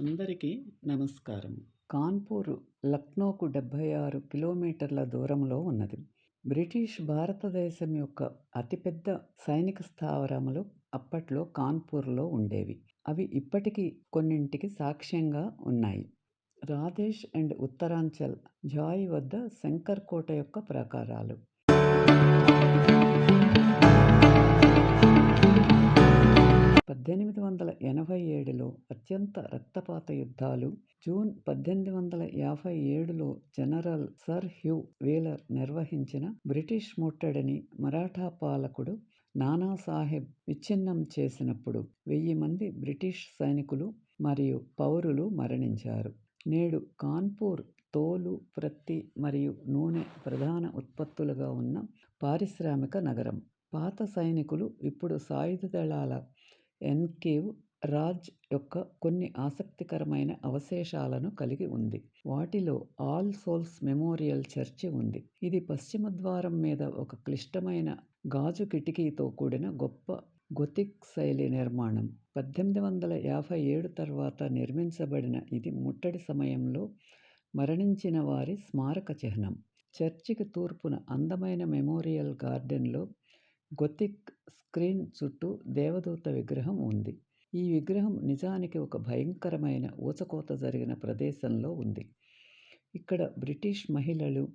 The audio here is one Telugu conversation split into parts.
అందరికీ నమస్కారం. కాన్పూర్ లక్నోకు డెబ్భై ఆరు కిలోమీటర్ల దూరంలో ఉన్నది. బ్రిటిష్ భారతదేశం యొక్క అతిపెద్ద సైనిక స్థావరములు అప్పట్లో కాన్పూర్లో ఉండేవి. అవి ఇప్పటికీ కొన్నింటికి సాక్ష్యంగా ఉన్నాయి. రాధేష్ అండ్ ఉత్తరాంచల్ జాయ్ వద్ద శంకర్ కోట యొక్క ప్రాకారాలు. పదిహేడులో అత్యంత రక్తపాత యుద్ధాలు జూన్ పద్దెనిమిది వందల యాభై ఏడులో జనరల్ సర్ హ్యూ వీలర్ నిర్వహించిన బ్రిటిష్ ముట్టడిని మరాఠా పాలకుడు నానాసాహెబ్ విచ్ఛిన్నం చేసినప్పుడు వెయ్యి మంది బ్రిటిష్ సైనికులు మరియు పౌరులు మరణించారు. నేడు కాన్పూర్ తోలు ప్రత్తి మరియు నూనె ప్రధాన ఉత్పత్తులుగా ఉన్న పారిశ్రామిక నగరం. పాత సైనికులు ఇప్పుడు సాయుధ దళాల ఎన్కేవ్ రాజ్ యొక్క కొన్ని ఆసక్తికరమైన అవశేషాలను కలిగి ఉంది. వాటిలో ఆల్ సోల్స్ మెమోరియల్ చర్చి ఉంది. ఇది పశ్చిమ ద్వారం మీద ఒక క్లిష్టమైన గాజు కిటికీతో కూడిన గొప్ప గొతిక్ శైలి నిర్మాణం. పద్దెనిమిది వందల యాభై ఏడు తర్వాత నిర్మించబడిన ఇది ముట్టడి సమయంలో మరణించిన వారి స్మారక చిహ్నం. చర్చికి తూర్పున అందమైన మెమోరియల్ గార్డెన్లో గొతిక్ స్క్రీన్ చుట్టూ దేవదూత విగ్రహం ఉంది. ఈ విగ్రహం నిజానికి ఒక భయంకరమైన ఊచకోత జరిగిన ప్రదేశంలో ఉంది. ఇక్కడ బ్రిటిష్ మహిళలు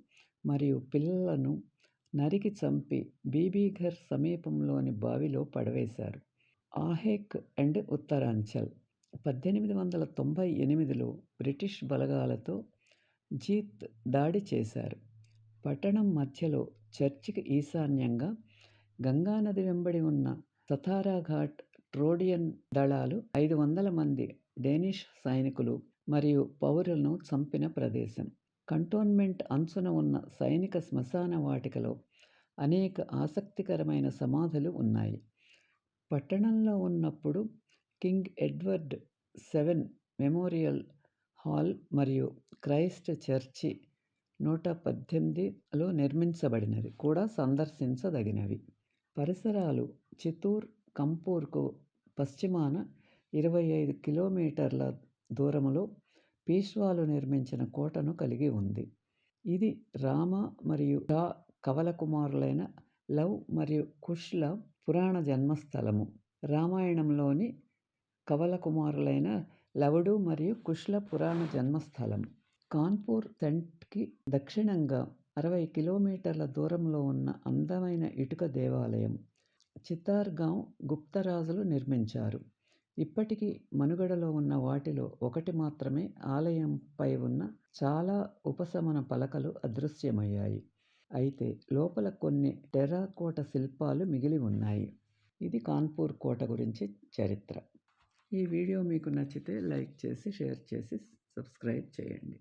మరియు పిల్లలను నరికి చంపి బీబీఘర్ సమీపంలోని బావిలో పడవేశారు. ఆహేక్ అండ్ ఉత్తరాంచల్ పద్దెనిమిది వందల తొంభై ఎనిమిదిలో బ్రిటిష్ బలగాలతో జీత్ దాడి చేశారు. పట్టణం మధ్యలో చర్చికి ఈశాన్యంగా గంగానది వెంబడి ఉన్న సతారాఘాట్ ట్రోడియన్ దళాలు ఐదు వందల మంది డేనిష్ సైనికులు మరియు పౌరులను చంపిన ప్రదేశం. కంటోన్మెంట్ అంచున ఉన్న సైనిక శ్మశాన వాటికలో అనేక ఆసక్తికరమైన సమాధులు ఉన్నాయి. పట్టణంలో ఉన్నప్పుడు King Edward seven memorial hall మరియు క్రైస్ట్ చర్చి నూట పద్దెనిమిదిలో నిర్మించబడినవి కూడా సందర్శించదగినవి. పరిసరాలు చిత్తూర్ కంపూర్కు పశ్చిమాన ఇరవై ఐదు కిలోమీటర్ల దూరంలో పీష్వాలు నిర్మించిన కోటను కలిగి ఉంది. ఇది రామ మరియు షా కవల కుమారులైన లవ్ మరియు కుష్ల పురాణ జన్మస్థలము. రామాయణంలోని కవల కుమారులైన లవుడు మరియు కుష్ల పురాణ జన్మస్థలం కాన్పూర్ సెంట్కి దక్షిణంగా అరవై కిలోమీటర్ల దూరంలో ఉన్న అందమైన ఇటుక దేవాలయం చితార్గాం గుప్తరాజులు నిర్మించారు. ఇప్పటికీ మనుగడలో ఉన్న వాటిలో ఒకటి మాత్రమే ఆలయంపై ఉన్న చాలా ఉపశమన పలకలు అదృశ్యమయ్యాయి. అయితే లోపల కొన్ని టెర్రకోట శిల్పాలు మిగిలి ఉన్నాయి. ఇది కాన్పూర్ కోట గురించి చరిత్ర. ఈ వీడియో మీకు నచ్చితే లైక్ చేసి షేర్ చేసి సబ్స్క్రైబ్ చేయండి.